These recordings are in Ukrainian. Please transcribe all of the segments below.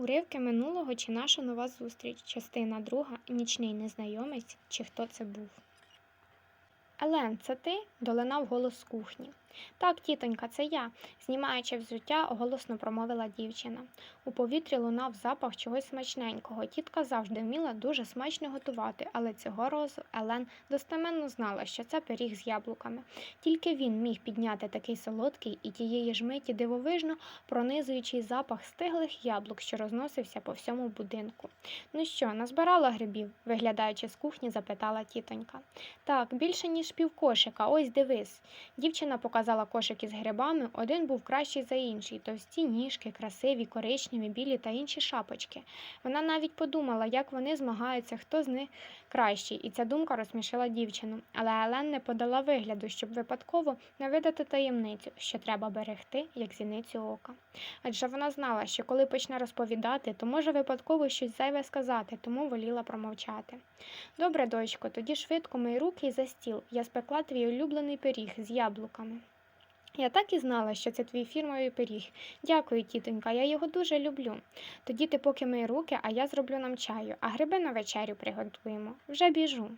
Уривки минулого чи наша нова зустріч, частина друга, нічний незнайомець, чи хто це був. Елен, це ти? долинав голос з кухні. Так, тітонька, це я, знімаючи взуття, голосно промовила дівчина. У повітрі лунав запах чогось смачненького. Тітка завжди вміла дуже смачно готувати, але цього разу Елен достеменно знала, що це пиріг з яблуками. Тільки він міг підняти такий солодкий і тієї ж миті дивовижно пронизуючий запах стиглих яблук, що розносився по всьому будинку. Ну що, назбирала грибів? виглядаючи з кухні, запитала тітонька. Так, більше ніж півкошика, ось дивись. Дівчина показала кошик із грибами, один був кращий за інший, товсті ніжки, красиві, коричневі, білі та інші шапочки. Вона навіть подумала, як вони змагаються, хто з них кращий, і ця думка розсмішила дівчину. Але Елен не подала вигляду, щоб випадково не видати таємницю, що треба берегти, як зіницю ока. Адже вона знала, що коли почне розповідати, то може випадково щось зайве сказати, тому воліла промовчати. Добре, дочко, тоді швидко мої руки і за стіл. Я спекла твій улюблений пиріг з яблуками. Я так і знала, що це твій фірмовий пиріг. Дякую, тітонька, я його дуже люблю. Тоді ти поки мої руки, а я зроблю нам чаю, а гриби на вечерю приготуємо. Вже біжу.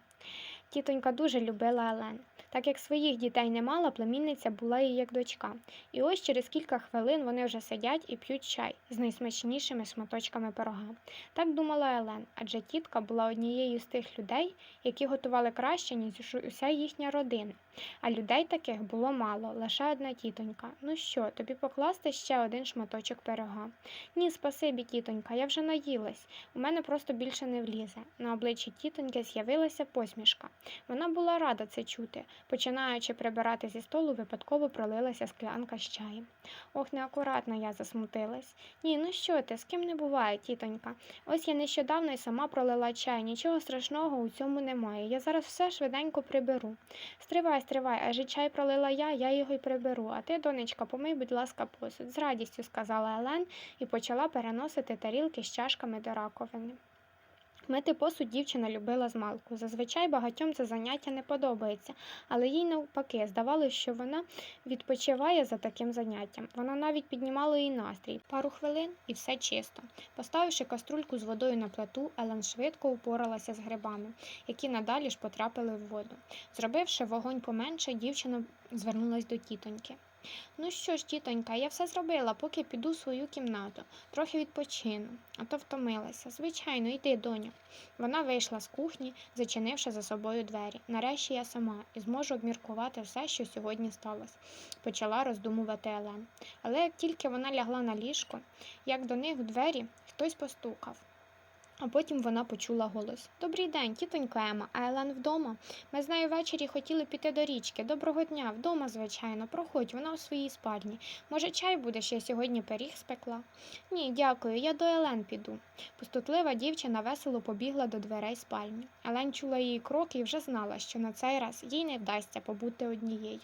Тітонька дуже любила Елен. Так як своїх дітей не мала, племінниця була їй як дочка. І ось через кілька хвилин вони вже сидять і п'ють чай з найсмачнішими шматочками пирога. Так думала Елен, адже тітка була однією з тих людей, які готували краще, ніж уся їхня родина. А людей таких було мало, лише одна тітонька. Ну що, тобі покласти ще один шматочок пирога? Ні, спасибі, тітонька, я вже наїлась. У мене просто більше не влізе. На обличчі тітоньки з'явилася посмішка. Вона була рада це чути. Починаючи прибирати зі столу, випадково пролилася склянка з чаєм. Ох, неакуратно я засмутилась. Ні, ну що ти, з ким не буває, тітонька. Ось я нещодавно й сама пролила чай, нічого страшного у цьому немає. Я зараз все швиденько приберу. Стривай, стривай, адже чай пролила я, я його й приберу. А ти, донечка, помий, будь ласка, посуд. З радістю сказала Елен і почала переносити тарілки з чашками до раковини. Мити посуд дівчина любила з малку. Зазвичай багатьом це заняття не подобається, але їй навпаки здавалося, що вона відпочиває за таким заняттям. Вона навіть піднімала їй настрій. Пару хвилин і все чисто. Поставивши каструльку з водою на плиту, Елен швидко упоралася з грибами, які надалі ж потрапили в воду. Зробивши вогонь поменше, дівчина звернулась до тітоньки. Ну що ж, тітонька, я все зробила, поки піду в свою кімнату, трохи відпочину, а то втомилася. Звичайно, йди, доню. Вона вийшла з кухні, зачинивши за собою двері. Нарешті я сама і зможу обміркувати все, що сьогодні сталося, почала роздумувати Елен. Але як тільки вона лягла на ліжко, як до них в двері хтось постукав. А потім вона почула голос Добрий день, тітонько Ема, а Елен вдома. Ми з нею ввечері хотіли піти до річки. Доброго дня, вдома, звичайно, проходь, вона у своїй спальні. Може, чай будеш, я сьогодні пиріг спекла? Ні, дякую, я до Елен піду. Пустотлива дівчина весело побігла до дверей спальні. Елен чула її кроки і вже знала, що на цей раз їй не вдасться побути однією.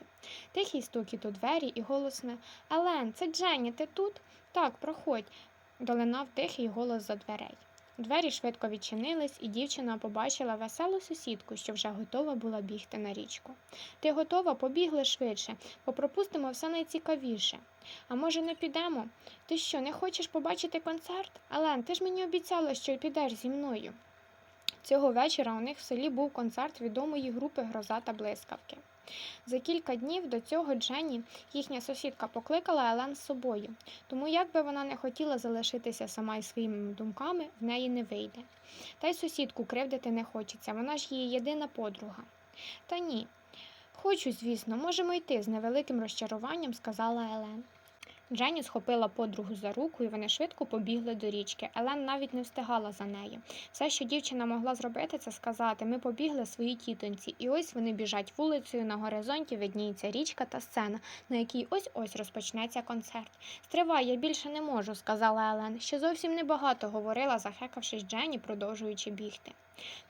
Тихий стукіт у двері і голосне Елен, це Дженні, ти тут? Так, проходь, долинав тихий голос за дверей. Двері швидко відчинились, і дівчина побачила веселу сусідку, що вже готова була бігти на річку. Ти готова? Побігли швидше, попропустимо все найцікавіше. А може, не підемо? Ти що, не хочеш побачити концерт? Ален, ти ж мені обіцяла, що підеш зі мною. Цього вечора у них в селі був концерт відомої групи Гроза та блискавки. За кілька днів до цього Дженні, їхня сусідка, покликала Елен з собою, тому як би вона не хотіла залишитися сама із своїми думками, в неї не вийде. Та й сусідку кривдити не хочеться, вона ж її єдина подруга. Та ні. Хочу, звісно, можемо йти з невеликим розчаруванням, сказала Елен. Дженні схопила подругу за руку, і вони швидко побігли до річки. Елен навіть не встигала за нею. Все, що дівчина могла зробити, це сказати: ми побігли своїй тітоньці, і ось вони біжать вулицею. На горизонті видніється річка та сцена, на якій ось ось розпочнеться концерт. Стривай, я більше не можу, сказала Елен. Ще зовсім небагато говорила, захекавшись Дженні, продовжуючи бігти.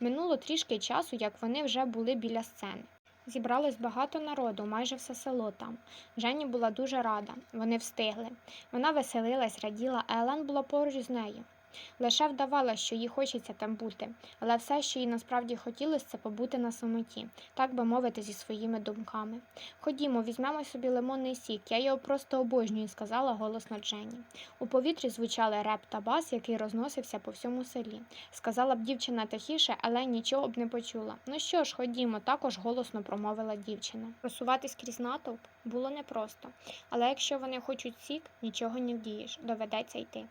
Минуло трішки часу, як вони вже були біля сцени. Зібралось багато народу, майже все село там. Жені була дуже рада. Вони встигли. Вона веселилась, раділа, Елен була поруч з нею. Лише вдавала, що їй хочеться там бути, але все, що їй насправді хотілося, це побути на самоті, так би мовити, зі своїми думками. Ходімо, візьмемо собі лимонний сік, я його просто обожнюю, сказала голосно Дженні. У повітрі звучали реп та бас, який розносився по всьому селі. Сказала б дівчина тихіше, але нічого б не почула. Ну що ж, ходімо, також голосно промовила дівчина. Просуватись крізь натовп було непросто, але якщо вони хочуть сік, нічого не вдієш, доведеться йти.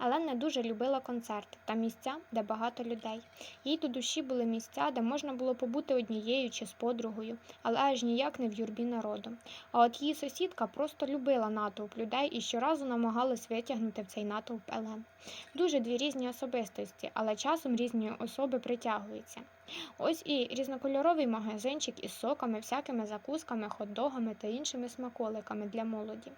Елен не дуже любила концерти та місця, де багато людей. Їй до душі були місця, де можна було побути однією чи з подругою, але аж ніяк не в юрбі народу. А от її сусідка просто любила натовп людей і щоразу намагалась витягнути в цей натовп Елен. Дуже дві різні особистості, але часом різні особи притягуються. Ось і різнокольоровий магазинчик із соками, всякими закусками, хот-догами та іншими смаколиками для молоді.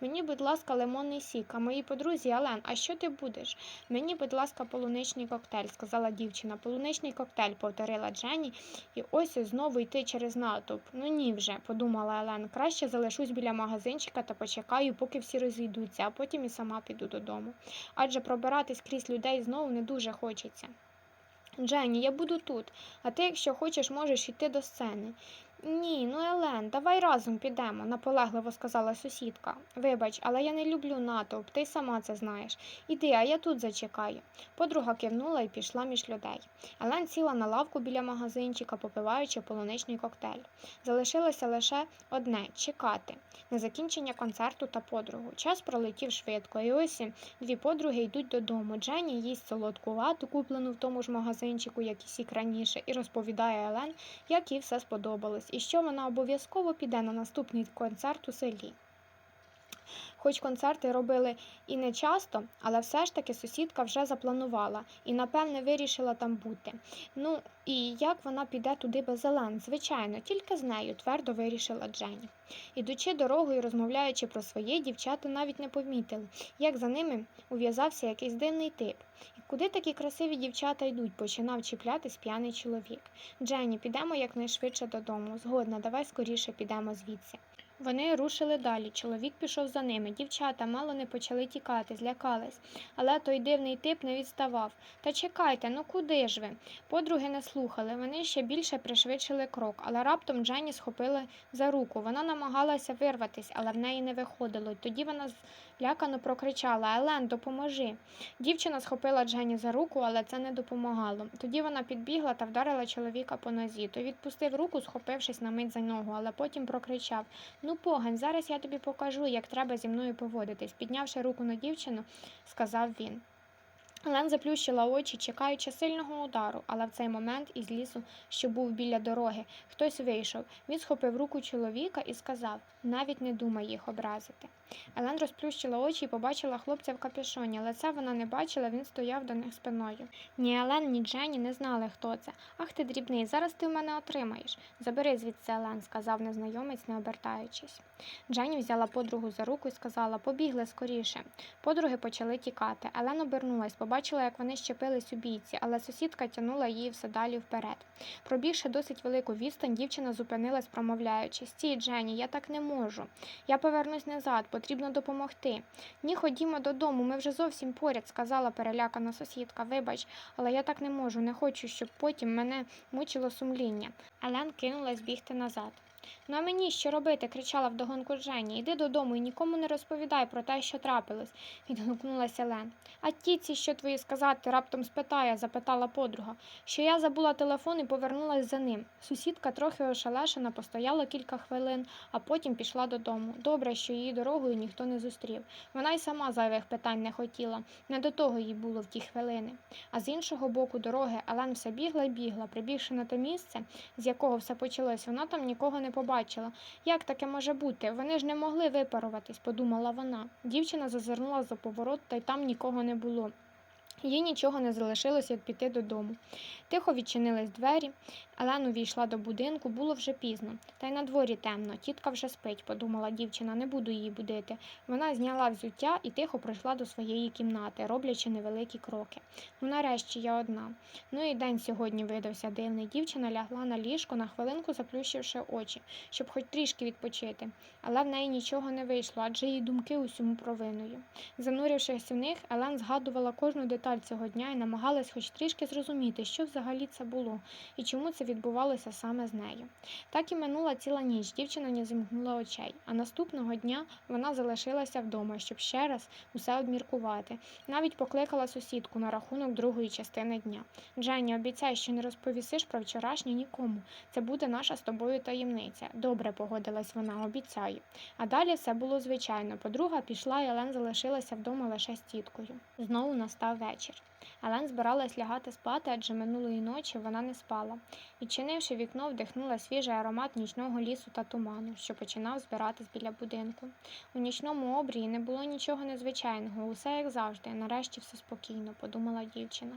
Мені, будь ласка, лимонний сік, а моїй подрузі Ален, а що ти будеш? Мені, будь ласка, полуничний коктейль, сказала дівчина. Полуничний коктейль, повторила Дженні, і ось знову йти через натовп. Ну ні вже, подумала Елен. Краще залишусь біля магазинчика та почекаю, поки всі розійдуться, а потім і сама піду додому. Адже пробиратись крізь людей знову не дуже хочеться. Дженні, я буду тут, а ти, якщо хочеш, можеш йти до сцени. Ні, ну Елен, давай разом підемо, наполегливо сказала сусідка. Вибач, але я не люблю натовп, ти сама це знаєш. Іди, а я тут зачекаю. Подруга кивнула і пішла між людей. Елен сіла на лавку біля магазинчика, попиваючи полуничний коктейль. Залишилося лише одне чекати на закінчення концерту та подругу. Час пролетів швидко, і ось дві подруги йдуть додому. Дженні їсть солодку вату, куплену в тому ж магазинчику, як і сік раніше, і розповідає Елен, як їй все сподобалось, і що вона обов'язково піде на наступний концерт у селі. Хоч концерти робили і не часто, але все ж таки сусідка вже запланувала і, напевне, вирішила там бути. Ну, і як вона піде туди без Елен? Звичайно, тільки з нею, твердо вирішила Дженні. Ідучи дорогою, розмовляючи про своє, дівчата навіть не помітили, як за ними ув'язався якийсь дивний тип. Куди такі красиві дівчата йдуть, починав чіплятись п'яний чоловік. Дженні, підемо якнайшвидше додому. Згодна, давай скоріше підемо звідси. Вони рушили далі. Чоловік пішов за ними. Дівчата мало не почали тікати, злякались. Але той дивний тип не відставав. Та чекайте, ну куди ж ви? Подруги не слухали. Вони ще більше пришвидшили крок, але раптом Дженні схопили за руку. Вона намагалася вирватися, але в неї не виходило. Тоді вона злякано прокричала Елен, допоможи. Дівчина схопила Дженні за руку, але це не допомагало. Тоді вона підбігла та вдарила чоловіка по нозі. Той відпустив руку, схопившись на мить за ногу, але потім прокричав Ну, погань, зараз я тобі покажу, як треба зі мною поводитись. Піднявши руку на дівчину, сказав він. Лен заплющила очі, чекаючи сильного удару, але в цей момент із лісу, що був біля дороги, хтось вийшов. Він схопив руку чоловіка і сказав навіть не думай їх образити. Елен розплющила очі і побачила хлопця в капюшоні, це вона не бачила, він стояв до них спиною. Ні Елен, ні Дженні не знали, хто це. Ах ти дрібний, зараз ти в мене отримаєш. Забери звідси Елен, сказав незнайомець, не обертаючись. Дженні взяла подругу за руку і сказала побігли скоріше. Подруги почали тікати. Елен обернулась, побачила, як вони щепились у бійці, але сусідка тягнула її все далі вперед. Пробігши досить велику відстань, дівчина зупинилась, промовляючи Стій, Дженні, я так не можу. Я повернусь назад, потрібно допомогти. Ні, ходімо додому, ми вже зовсім поряд, сказала перелякана сусідка. Вибач, але я так не можу, не хочу, щоб потім мене мучило сумління. Елен кинулась бігти назад. Ну а мені що робити? кричала вдогонку Жені. Йди додому і нікому не розповідай про те, що трапилось, відгукнулася Лен. А тіці, що твої сказати, раптом спитає, запитала подруга, що я забула телефон і повернулась за ним. Сусідка трохи ошелешена, постояла кілька хвилин, а потім пішла додому. Добре, що її дорогою ніхто не зустрів. Вона й сама зайвих питань не хотіла, не до того їй було в ті хвилини. А з іншого боку дороги Елен все бігла й бігла, прибігши на те місце, з якого все почалось, вона там нікого не побачила. Як таке може бути? Вони ж не могли випаруватись, подумала вона. Дівчина зазирнула за поворот, та й там нікого не було. Їй нічого не залишилося, як піти додому. Тихо відчинились двері, Елен увійшла до будинку, було вже пізно. Та й на дворі темно, тітка вже спить, подумала дівчина, не буду її будити. Вона зняла взуття і тихо пройшла до своєї кімнати, роблячи невеликі кроки. Ну, нарешті я одна. Ну і день сьогодні видався дивний. Дівчина лягла на ліжко, на хвилинку заплющивши очі, щоб хоч трішки відпочити. Але в неї нічого не вийшло, адже її думки усьому провиною. Занурившись в них, Елен згадувала кожну деталь цього дня і намагалась хоч трішки зрозуміти, що взагалі це було і чому це відбувалося саме з нею. Так і минула ціла ніч, дівчина не зімкнула очей, а наступного дня вона залишилася вдома, щоб ще раз усе обміркувати. Навіть покликала сусідку на рахунок другої частини дня. Дженні, обіцяй, що не розповісиш про вчорашнє нікому. Це буде наша з тобою таємниця. Добре, погодилась вона, обіцяю. А далі все було звичайно. Подруга пішла, і Елен залишилася вдома лише з тіткою. Знову настав вечір. Елен збиралась лягати спати, адже минулої ночі вона не спала. Відчинивши вікно, вдихнула свіжий аромат нічного лісу та туману, що починав збиратись біля будинку. У нічному обрії не було нічого незвичайного, усе як завжди. Нарешті все спокійно, подумала дівчина.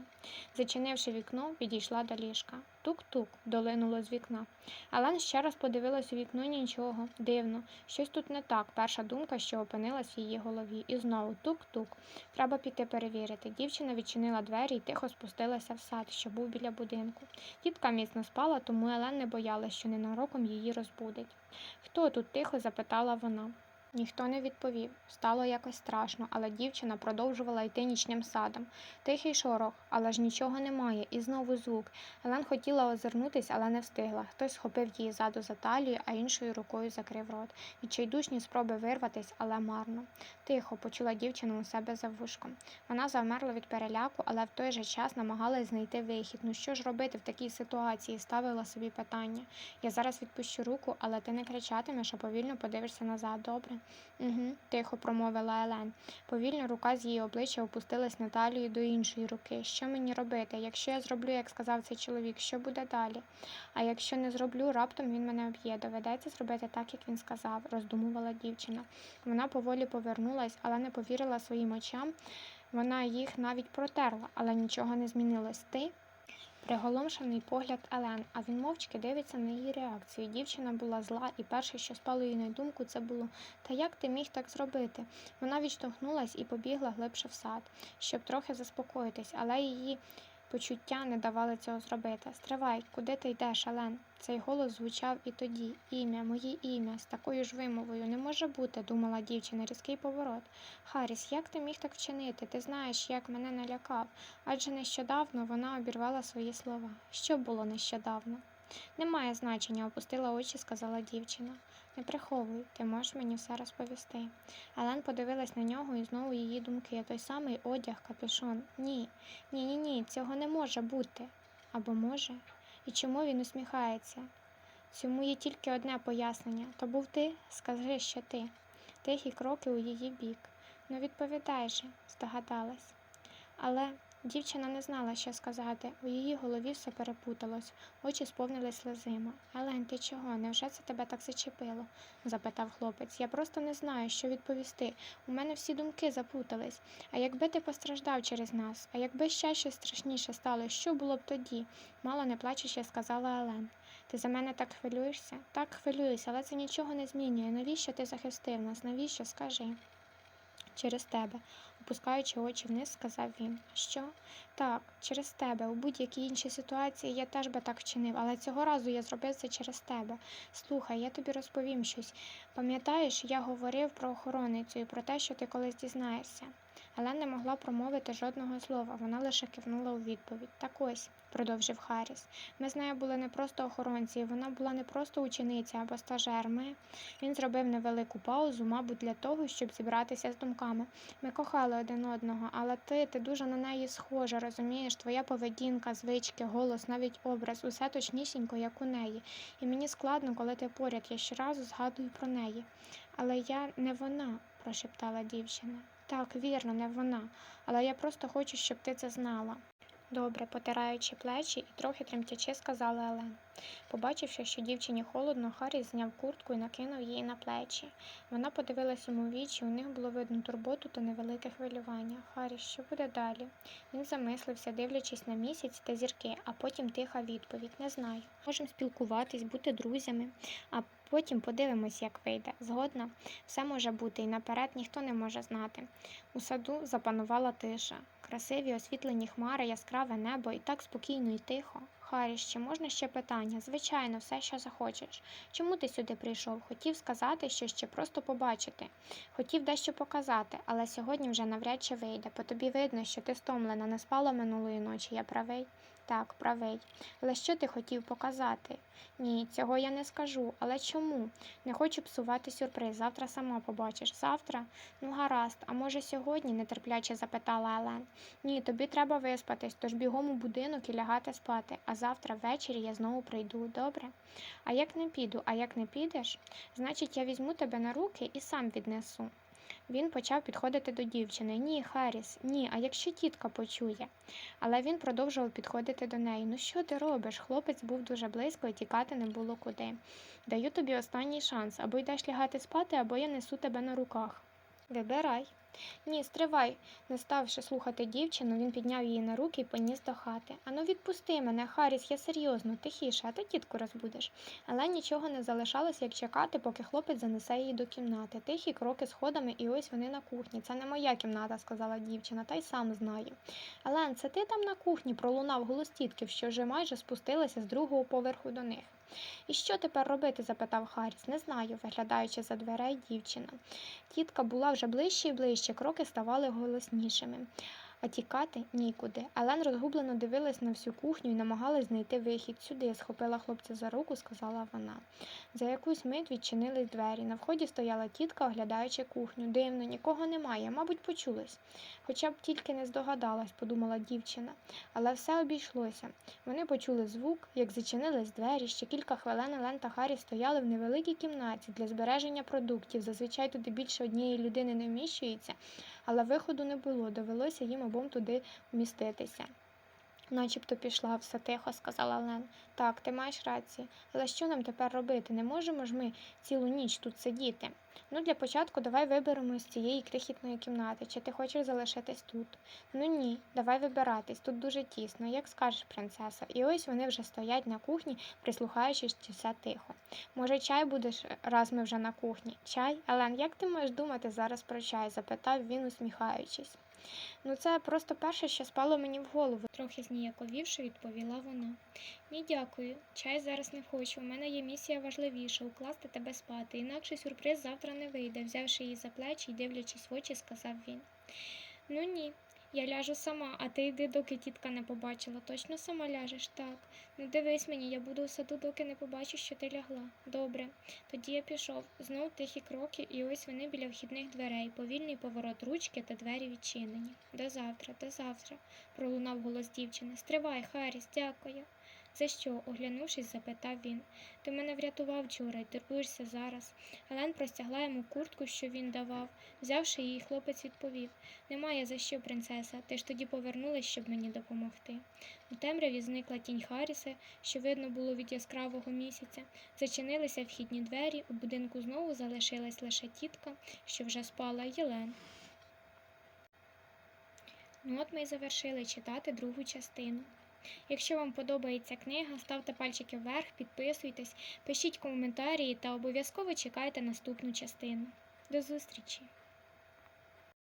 Зачинивши вікно, підійшла до ліжка. Тук-тук, долинуло з вікна. Алан ще раз подивилась у вікно нічого. Дивно, щось тут не так. Перша думка, що опинилась в її голові. І знову тук-тук. Треба піти перевірити. Дівчина відчинила двері і тихо спустилася в сад, що був біля будинку. Тітка міцно спала, тому Елен не боялась, що ненароком її розбудить. Хто тут тихо запитала вона. Ніхто не відповів. Стало якось страшно, але дівчина продовжувала йти нічним садом. Тихий шорох, але ж нічого немає, і знову звук. Елен хотіла озирнутись, але не встигла. Хтось схопив її ззаду за талію, а іншою рукою закрив рот. Відчайдушні спроби вирватись, але марно. Тихо, почула дівчина у себе за вушком. Вона завмерла від переляку, але в той же час намагалась знайти вихід. Ну що ж робити в такій ситуації? Ставила собі питання. Я зараз відпущу руку, але ти не кричатимеш, а повільно подивишся назад, добре? Угу, тихо промовила Елен. Повільно рука з її обличчя опустилась на талію до іншої руки. Що мені робити? Якщо я зроблю, як сказав цей чоловік, що буде далі? А якщо не зроблю, раптом він мене об'є. Доведеться зробити так, як він сказав, роздумувала дівчина. Вона поволі повернулась, але не повірила своїм очам. Вона їх навіть протерла, але нічого не змінилось. Ти? Приголомшений погляд Елен, а він мовчки дивиться на її реакцію. Дівчина була зла, і перше, що спало їй на думку, це було Та як ти міг так зробити? Вона відштовхнулась і побігла глибше в сад, щоб трохи заспокоїтись, але її почуття не давали цього зробити. Стривай, куди ти йдеш, Елен? Цей голос звучав і тоді. Ім'я, моє ім'я, з такою ж вимовою не може бути, думала дівчина, різкий поворот. Харріс, як ти міг так вчинити? Ти знаєш, як мене налякав. Адже нещодавно вона обірвала свої слова. Що було нещодавно? Немає значення, опустила очі, сказала дівчина. Не приховуй, ти можеш мені все розповісти. Елен подивилась на нього і знову її думки. Той самий одяг, капюшон. Ні, ні, ні, ні, цього не може бути. Або може? І чому він усміхається? Цьому є тільки одне пояснення. То був ти? Скажи, що ти. Тихі кроки у її бік. Ну відповідай же, здогадалась. Але дівчина не знала, що сказати. У її голові все перепуталось, очі сповнились слезима. Елен, ти чого? Невже це тебе так зачепило? запитав хлопець. Я просто не знаю, що відповісти. У мене всі думки запутались. А якби ти постраждав через нас, а якби ще щось страшніше стало, що було б тоді? мало не плачучи, сказала Елен. Ти за мене так хвилюєшся? Так хвилююся, але це нічого не змінює. Навіщо ти захистив нас? Навіщо? Скажи. Через тебе, опускаючи очі вниз, сказав він. Що? Так, через тебе. У будь-якій іншій ситуації я теж би так вчинив, але цього разу я зробив це через тебе. Слухай, я тобі розповім щось. Пам'ятаєш, я говорив про охороницю і про те, що ти колись дізнаєшся. Елен не могла промовити жодного слова, вона лише кивнула у відповідь. Так ось, продовжив Харріс. Ми з нею були не просто охоронці, вона була не просто учениця або стажер. Ми... Він зробив невелику паузу, мабуть, для того, щоб зібратися з думками. Ми кохали один одного, але ти, ти дуже на неї схожа, розумієш, твоя поведінка, звички, голос, навіть образ, усе точнісінько, як у неї. І мені складно, коли ти поряд, я щоразу згадую про неї. Але я не вона, прошептала дівчина. Так, вірно, не вона, але я просто хочу, щоб ти це знала. Добре, потираючи плечі і трохи тремтячи, сказала Елен. Побачивши, що дівчині холодно, Харрі зняв куртку і накинув її на плечі. Вона подивилась йому в вічі, у них було видно турботу та невелике хвилювання. Харрі, що буде далі? Він замислився, дивлячись на місяць та зірки, а потім тиха відповідь. Не знаю. Можемо спілкуватись, бути друзями, а потім подивимось, як вийде. Згодна, все може бути, і наперед ніхто не може знати. У саду запанувала тиша. Красиві освітлені хмари, яскраве небо і так спокійно і тихо. Харі, ще можна ще питання? Звичайно, все, що захочеш. Чому ти сюди прийшов? Хотів сказати, що ще просто побачити. Хотів дещо показати, але сьогодні вже навряд чи вийде. По тобі видно, що ти стомлена, не спала минулої ночі. Я правий? Так, правий. Але що ти хотів показати? Ні, цього я не скажу. Але чому? Не хочу псувати сюрприз. Завтра сама побачиш. Завтра? Ну, гаразд. А може сьогодні? нетерпляче запитала Елен. Ні, тобі треба виспатись, тож бігом у будинок і лягати спати. А завтра ввечері я знову прийду. Добре? А як не піду, а як не підеш, значить я візьму тебе на руки і сам віднесу. Він почав підходити до дівчини. Ні, Харіс, ні, а якщо тітка почує. Але він продовжував підходити до неї. Ну що ти робиш? Хлопець був дуже близько і тікати не було куди. Даю тобі останній шанс, або йдеш лягати спати, або я несу тебе на руках. Вибирай. Ні, стривай. Не ставши слухати дівчину, він підняв її на руки і поніс до хати. Ану, відпусти мене, Харріс, я серйозно, тихіше, а то тітку розбудеш. Але нічого не залишалося, як чекати, поки хлопець занесе її до кімнати. Тихі кроки сходами, і ось вони на кухні. Це не моя кімната, сказала дівчина, та й сам знаю. Елен, це ти там на кухні пролунав голос тітків, що вже майже спустилися з другого поверху до них. І що тепер робити? запитав Харріс. Не знаю, виглядаючи за дверей дівчина. Тітка була вже ближче і ближче, кроки ставали голоснішими. А тікати нікуди. Елен розгублено дивилась на всю кухню і намагалась знайти вихід сюди. Схопила хлопця за руку, сказала вона. За якусь мить відчинились двері. На вході стояла тітка, оглядаючи кухню. Дивно, нікого немає, мабуть, почулось. Хоча б тільки не здогадалась, подумала дівчина. Але все обійшлося. Вони почули звук, як зачинились двері. Ще кілька хвилин Елен та Харі стояли в невеликій кімнаті для збереження продуктів. Зазвичай туди більше однієї людини не вміщується, але виходу не було. Довелося їм обом туди вміститися. Начебто пішла, все тихо, сказала Лен. Так, ти маєш рацію. Але що нам тепер робити? Не можемо ж ми цілу ніч тут сидіти. Ну, для початку давай виберемо з цієї крихітної кімнати. Чи ти хочеш залишитись тут? Ну ні, давай вибиратись. Тут дуже тісно, як скажеш, принцеса. І ось вони вже стоять на кухні, прислухаючись, чи все тихо. Може, чай будеш, раз ми вже на кухні? Чай? Елен, як ти можеш думати зараз про чай? запитав він, усміхаючись. Ну, це просто перше, що спало мені в голову, трохи зніяковівши, відповіла вона. Ні, дякую. Чай зараз не хочу. У мене є місія важливіша укласти тебе спати. Інакше сюрприз завтра не вийде, взявши її за плечі і дивлячись в очі, сказав він. Ну ні. Я ляжу сама, а ти йди, доки тітка не побачила. Точно сама ляжеш? Так. Не дивись мені, я буду у саду, доки не побачу, що ти лягла. Добре. Тоді я пішов. Знов тихі кроки, і ось вони біля вхідних дверей, повільний поворот ручки та двері відчинені. До завтра, до завтра, пролунав голос дівчини. Стривай, Харіс, дякую. За що? оглянувшись, запитав він. Ти мене врятував вчора і турбуєшся зараз. Елен простягла йому куртку, що він давав. Взявши її, хлопець відповів Немає за що, принцеса. Ти ж тоді повернулась, щоб мені допомогти. У темряві зникла тінь Харріса, що видно було від яскравого місяця. Зачинилися вхідні двері, у будинку знову залишилась лише тітка, що вже спала Єлен. Ну от ми й завершили читати другу частину. Якщо вам подобається книга, ставте пальчики вверх, підписуйтесь, пишіть коментарі та обов'язково чекайте наступну частину. До зустрічі!